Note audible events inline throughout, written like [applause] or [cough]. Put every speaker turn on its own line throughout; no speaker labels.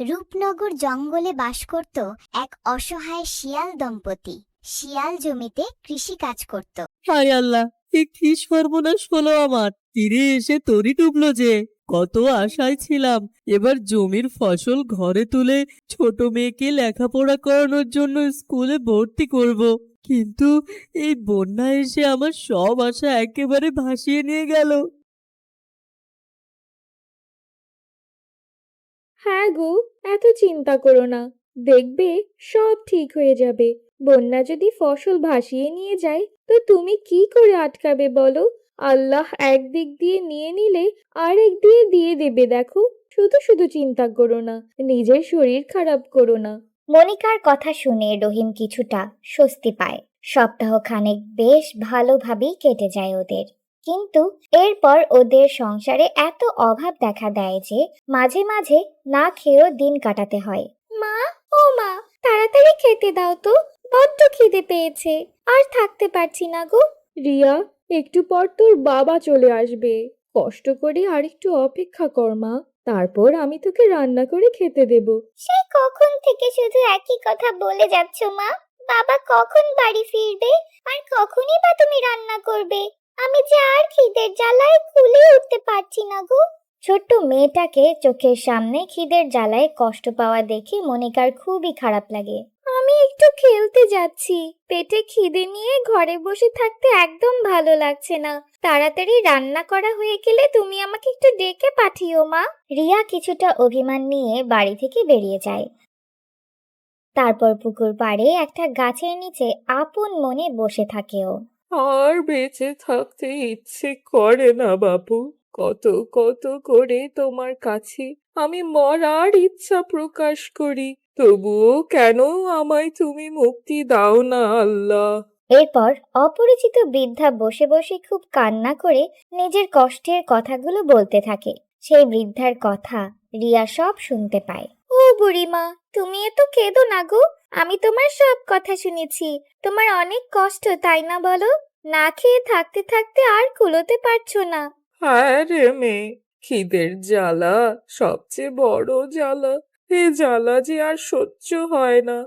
রূপনগর জঙ্গলে বাস করত এক অসহায় শিয়াল দম্পতি। শিয়াল জমিতে কৃষিকাজ করত।
হায় আল্লাহ এ কি সর্বনাশ হলো আমার। তীরে এসে তরি ডুবলো যে। কত আশায় ছিলাম, এবার জমির ফসল ঘরে তুলে ছোট মেয়েকে লেখাপড়া করানোর জন্য স্কুলে ভর্তি করব। কিন্তু এই বন্যা এসে আমার সব আশা একেবারে ভাসিয়ে নিয়ে গেল।
হ্যাঁ গো, এত চিন্তা করো না। দেখবে সব ঠিক হয়ে যাবে। বন্যা যদি ফসল ভাসিয়ে নিয়ে যায়, তো তুমি কি করে আটকাবে বলো? আল্লাহ একদিক দিয়ে নিয়ে নিলে আরেক দিয়ে দিয়ে দেবে দেখো। শুধু শুধু চিন্তা করো না, নিজের শরীর খারাপ করো না।
মনিকার কথা শুনে রহিম কিছুটা স্বস্তি পায়। সপ্তাহ খানেক বেশ ভালোভাবেই কেটে যায় ওদের। কিন্তু এরপর ওদের সংসারে এত অভাব দেখা দেয় যে মাঝে মাঝে না খেয়েও দিন কাটাতে হয়। মা ও মা তাড়াতাড়ি খেতে দাও তো। বড্ড খিদে পেয়েছে। আর থাকতে পারছি না গো।
রিয়া একটু পর তোর বাবা চলে আসবে। কষ্ট করে আর একটু অপেক্ষা কর মা। তারপর আমি তোকে রান্না করে খেতে দেব।
সেই কখন থেকে শুধু একই কথা বলে যাচ্ছ মা? বাবা কখন বাড়ি ফিরবে? আর কখনই বা তুমি রান্না করবে? আমি যে আর খিদের জ্বালায় খুলে উঠতে পারছি না গো। ছোট্ট মেয়েটাকে চোখের সামনে খিদের জ্বালায় কষ্ট পাওয়া দেখে মনিকার খুবই খারাপ লাগে। আমি একটু খেলতে যাচ্ছি। পেটে খিদে নিয়ে ঘরে বসে থাকতে একদম ভালো লাগছে না। তাড়াতাড়ি রান্না করা হয়ে গেলে তুমি আমাকে একটু ডেকে পাঠিও মা। রিয়া কিছুটা অভিমান নিয়ে বাড়ি থেকে বেরিয়ে যায়। তারপর পুকুর পাড়ে একটা গাছের নিচে আপন মনে বসে থাকে ও
আর বেঁচে থাকতে ইচ্ছে করে না, বাপু। কত কত করে তোমার কাছে আমি মরার ইচ্ছা প্রকাশ করি। তবুও কেন আমায় তুমি মুক্তি দাও না, আল্লাহ?
এরপর অপরিচিত বৃদ্ধা বসে বসে খুব কান্না করে নিজের কষ্টের কথাগুলো বলতে থাকে। সেই বৃদ্ধার কথা রিয়া সব শুনতে পায়। ও বুড়িমা তুমি এত কেঁদো না গো। আমি তোমার সব কথা শুনেছি। তোমার অনেক কষ্ট তাই না বলো? না খেয়ে থাকতে থাকতে আর কুলোতে পারছ না।
হ্যাঁ রে মেয়ে খিদের জ্বালা সবচেয়ে বড় জ্বালা। এ জ্বালা যে আর সহ্য হয় না।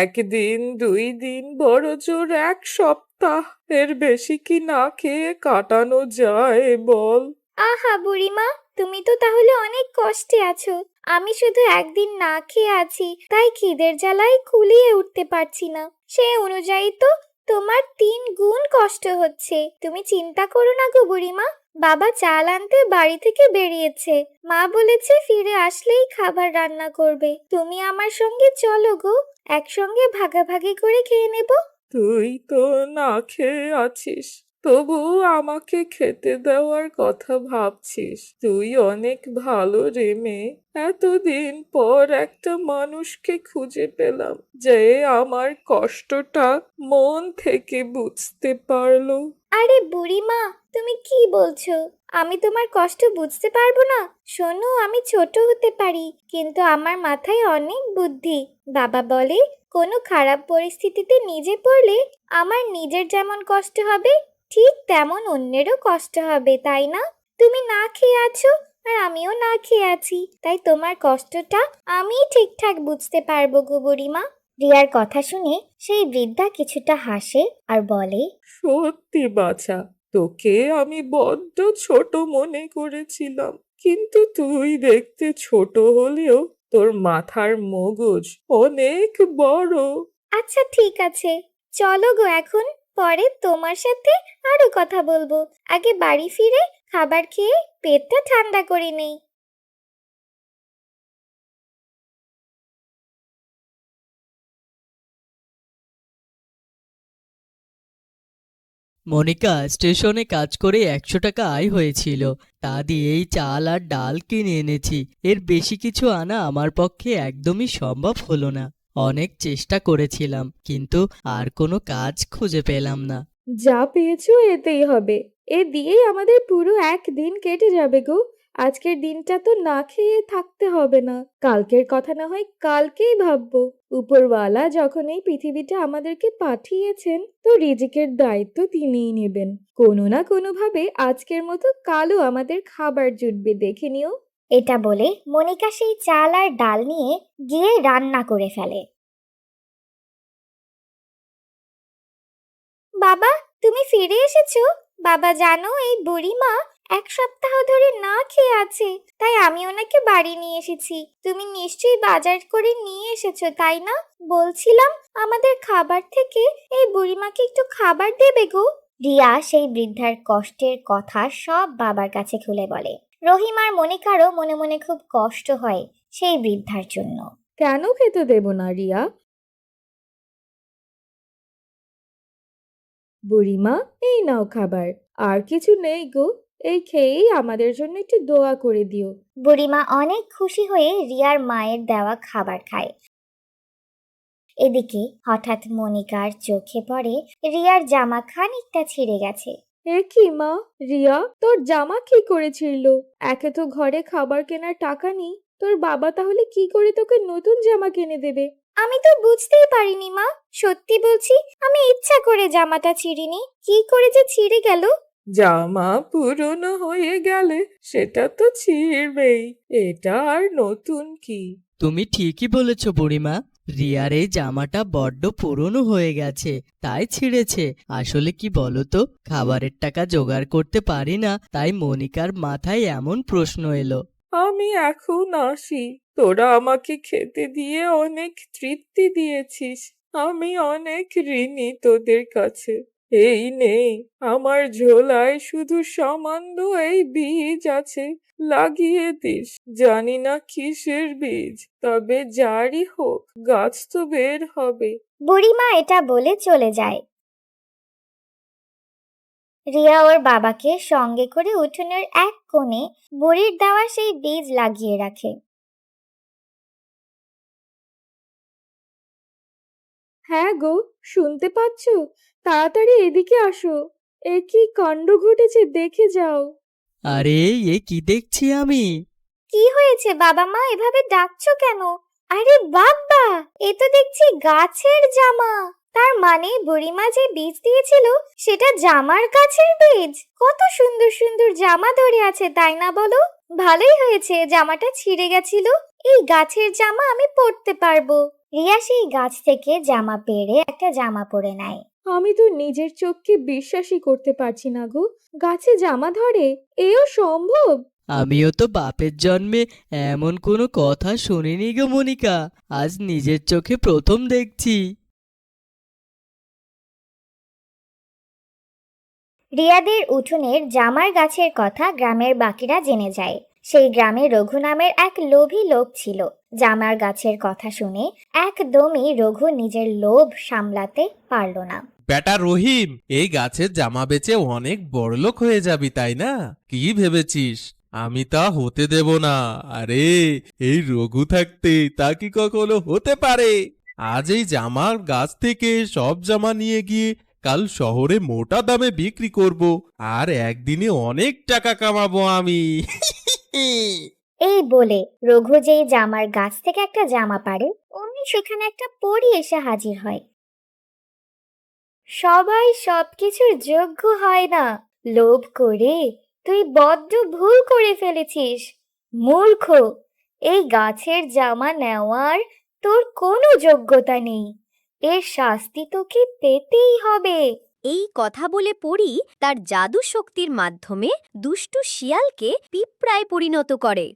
একদিন দুই দিন বড় জোর এক সপ্তাহ। এর বেশি কি না খেয়ে কাটানো যায় বল?
আহা বুড়িমা তুমি তো তাহলে অনেক কষ্টে আছো। আমি শুধু একদিন না খেয়ে আছি, তাই খিদের জ্বালায় কুলিয়ে উঠতে পারছি না। সে অনুযায়ী তো তোমার তিন গুণ কষ্ট হচ্ছে। তুমি চিন্তা করো না গো বুড়িমা, বাবা চাল আনতে বাড়ি থেকে বেরিয়েছে। মা বলেছে ফিরে আসলেই খাবার রান্না করবে। তুমি আমার সঙ্গে চলো গো, একসঙ্গে ভাগাভাগি করে খেয়ে নেব।
তুই তো না খেয়ে আছিস। তবু আমাকে খেতে দেওয়ার কথা ভাবছিস। তুই অনেক ভালো রে মেয়ে। এতদিন পর একটা মানুষকে খুঁজে পেলাম যে আমার কষ্টটা মন থেকে বুঝতে পারল।
আরে বুড়িমা, তুমি কি বলছো? আমি তোমার কষ্ট বুঝতে পারব না। শোনো, আমি ছোট হতে পারি, কিন্তু আমার মাথায় অনেক বুদ্ধি। বাবা বলে, কোনো খারাপ পরিস্থিতিতে নিজে পড়লে আমার নিজের যেমন কষ্ট হবে ঠিক তেমন অন্যেরও কষ্ট হবে তাই না? তুমি না খেয়ে আছো আর আমিও না খেয়ে আছি তাই তোমার কষ্টটা আমি ঠিকঠাক বুঝতে পারব গো বুড়িমা। রিয়ার কথা শুনে সেই বৃদ্ধা কিছুটা হাসে আর বলে
সত্যি বাছা তোকে আমি বড্ড ছোট মনে করেছিলাম কিন্তু তুই দেখতে ছোট হলেও তোর মাথার মগজ অনেক বড়।
আচ্ছা ঠিক আছে চলো গো এখন। পরে তোমার সাথে আরও কথা বলব। আগে বাড়ি ফিরে খাবার খেয়ে পেটটা ঠান্ডা করে নেই।
মনিকা, স্টেশনে কাজ করে একশো টাকা আয় হয়েছিল। তা দিয়েই চাল আর ডাল কিনে এনেছি। এর বেশি কিছু আনা আমার পক্ষে একদমই সম্ভব হলো না। অনেক চেষ্টা করেছিলাম, কিন্তু আর কোনো কাজ খুঁজে পেলাম না।
যা পেয়েছ এতেই হবে। এ দিয়েই আমাদের পুরো একদিন কেটে যাবে গো। আজকের দিনটা তো না খেয়ে থাকতে হবে না। কালকের কথা না হয় কালকেই ভাববো। উপরওয়ালা যখন এই পৃথিবীটা আমাদেরকে পাঠিয়েছেন, তো রিজিকের দায়িত্ব তিনিই নেবেন। কোনো না কোনোভাবে আজকের মতো কালও আমাদের খাবার জুটবে, দেখে নিও।
এটা বলে মনিকা সেই চাল আর ডাল নিয়ে গিয়ে রান্না করে ফেলে। বাবা, তুমি ফিরে এসেছ? বাবা জানো, এই বুড়িমা এক সপ্তাহ ধরে না খেয়ে আছে, তাই আমি ওনাকে বাড়ি নিয়ে এসেছি। তুমি নিশ্চয়ই বাজার করে নিয়ে এসেছ, তাই না? বলছিলাম আমাদের খাবার থেকে এই বুড়িমাকে একটু খাবার দেবে গো। রিয়া সেই বৃদ্ধার কষ্টের কথা সব বাবার কাছে খুলে বলে। রহিম আর মনিকারও মনে মনে খুব কষ্ট হয় সেই বৃদ্ধার জন্য।
কেন খেতে দেব না রিয়া? বুড়িমা এই নাও খাবার। আর কিছু নেই গো। এই খেয়েই আমাদের জন্য একটু দোয়া করে দিও।
বুড়িমা অনেক খুশি হয়ে রিয়ার মায়ের দেওয়া খাবার খায়। এদিকে হঠাৎ মনিকার চোখে পড়ে রিয়ার জামা খানিকটা ছিঁড়ে গেছে।
এ কি মা। রিয়া তোর জামা কি করেছিল? একে তো ঘরে খাবার কেনার টাকা নেই। তোর বাবা তাহলে কি করে তোকে নতুন জামা কিনে দেবে?
আমি তো বুঝতেই পারিনি মা। সত্যি বলছি আমি ইচ্ছা করে জামাটা ছিঁড়িনি। কি করে যে ছিঁড়ে গেল?
জামা পুরনো হয়ে গেলে সেটা তো ছিঁড়বেই। এটা আর নতুন কি?
তুমি ঠিকই বলেছ বুড়িমা। রিয়ার এই জামাটা বড্ড পুরনো হয়ে গেছে, তাই ছিঁড়েছে। আসলে কি বলতো, খাবারের টাকা জোগাড় করতে পারি না, তাই মনিকার মাথায় এমন প্রশ্ন এলো।
আমি এখন আসি, তোরা আমাকে খেতে দিয়ে অনেক তৃপ্তি দিয়েছিস, আমি অনেক ঋণী তোদের কাছে। এই নে আমার ঝোলায় শুধু সামান্য এই বীজ আছে, লাগিয়ে দিস। জানি না কিসের বীজ, তবে যারই হোক, গাছ তো বের হবে।
বুড়িমা এটা বলে চলে যায়। রিয়া ওর বাবাকে সঙ্গে করে উঠোনের এক কোণে বুড়ির দেওয়া সেই বীজ লাগিয়ে রাখে।
হ্যাঁ গো শুনতে পাচ্ছ? তাড়াতাড়ি এদিকে আসো। এ কি কাণ্ড ঘটেছে দেখে যাও।
আরে এ কি দেখছি আমি?
কি হয়েছে বাবা মা এভাবে ডাকছো কেন? আরে বাবা এ তো দেখছি গাছের জামা। তার মানে বুড়িমা যে বীজ দিয়েছিল সেটা জামার গাছের বীজ। কত সুন্দর সুন্দর জামা ধরে আছে তাই না বলো? ভালোই হয়েছে জামাটা ছিঁড়ে গেছিল। এই গাছের জামা আমি পরতে পারব। রিয়া সেই গাছ থেকে জামা পেরে একটা জামা পরে নেয়।
আমি তো নিজের চোখকে বিশ্বাসই করতে পারছি না গো। গাছে জামা ধরে এও সম্ভব?
আমিও তো বাপের জন্মে এমন কোনো কথা শুনিনি গো মনিকা। আজ নিজের চোখে প্রথম দেখছি।
রিয়াদের উঠোনের জামার গাছের কথা গ্রামের বাকিরা জেনে যায়। সেই গ্রামে রঘু নামের এক লোভী লোক ছিল। জামার গাছের কথা শুনে একদমই রঘু নিজের লোভ সামলাতে পারল না।
বেটা রহিম, এই গাছের জামা বেচে অনেক বড়লোক হয়ে যাবি, তাই না? কি ভেবেছিস? আমি তা হতে দেব না। আরে, এই রঘু থাকতে তা কি কখনো হতে পারে? আজ এই জামার গাছ থেকে সব জামা নিয়ে গিয়ে কাল শহরে মোটা দামে বিক্রি করব। আর একদিনে অনেক টাকা কামাবো আমি। [laughs]
এই বলে রঘু যেই জামার গাছ থেকে একটা জামা পারে, অমনি সেখানে একটা পরী এসে হাজির হয়। সবাই সবকিছুর যোগ্য হয় না। লোভ করে তুই বড্ড ভুল করে ফেলেছিস। মূর্খ, এই গাছের জামা নেওয়ার তোর কোনো যোগ্যতা নেই। এর শাস্তি তোকে পেতেই হবে।
এই কথা বলে পড়ি তার জাদু শক্তির মাধ্যমে দুষ্টু শিয়ালকে পিঁপড়ায় পরিণত করে।